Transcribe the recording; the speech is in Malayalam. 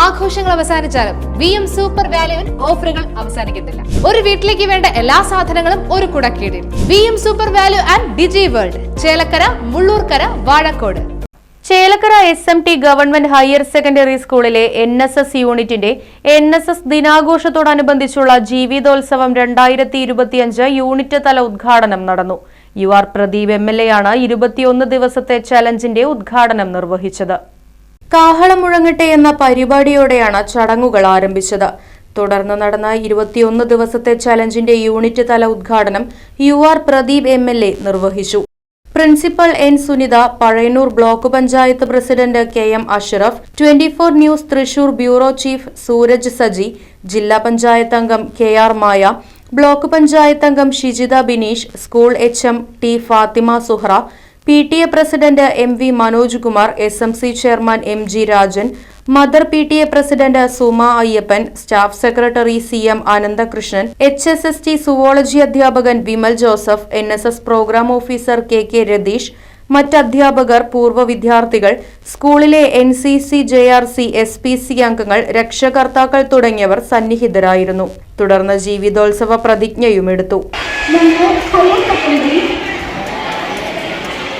ആഘോഷങ്ങൾ അവസാനിച്ചാലും വി എം സൂപ്പർ വാല്യുവിൽ ഓഫറുകൾ അവസാനിക്കുന്നില്ല ഒരു വീട്ടിലേക്ക് വേണ്ട എല്ലാ സാധനങ്ങളും ഒരു കുടക്കീടിൽ. V M super value and digi world. Chelakkara Mullurkara Vazhakode. Chelakkara S M T government higher secondary സ്കൂളിലെ എൻ എസ് എസ് യൂണിറ്റിന്റെ എൻ എസ് എസ് ദിനാഘോഷത്തോടനുബന്ധിച്ചുള്ള ജീവിതോത്സവം രണ്ടായിരത്തി ഇരുപത്തിയഞ്ച് യൂണിറ്റ് തല ഉദ്ഘാടനം നടന്നു. U R Pradeep M L A ആണ് ഇരുപത്തിയൊന്ന് ദിവസത്തെ ചലഞ്ചിന്റെ ഉദ്ഘാടനം നിർവഹിച്ചത്. കാഹളം മുഴങ്ങട്ടെ എന്ന പരിപാടിയോടെയാണ് ചടങ്ങുകൾ ആരംഭിച്ചത്. തുടർന്ന് നടന്ന ഇരുപത്തിയൊന്ന് ദിവസത്തെ ചലഞ്ചിന്റെ യൂണിറ്റ് തല ഉദ്ഘാടനം U R Pradeep M L A നിർവഹിച്ചു. Principal N Sunitha Pazhayannur block panchayat president K M Ashraf twenty four news Thrissur bureau chief Sooraj Saji ജില്ലാ പഞ്ചായത്ത് അംഗം K R Maya block panchayat അംഗം Shijitha Bineesh school H M T Fathima Suhra P T A president M V Manoj Kumar S M C chairman M G Rajan mother P T A president Suma Ayyappan staff secretary C M Ananthakrishnan H S S T zoology അധ്യാപകൻ Vimal Joseph N S S programme officer K K Ratheesh മറ്റ് അധ്യാപകർ പൂർവ വിദ്യാർത്ഥികൾ സ്കൂളിലെ N C C J R C S P C അംഗങ്ങൾ രക്ഷകർത്താക്കൾ തുടങ്ങിയവർ സന്നിഹിതരായിരുന്നു. തുടർന്ന് ജീവിതോത്സവ പ്രതിജ്ഞയും എടുത്തു.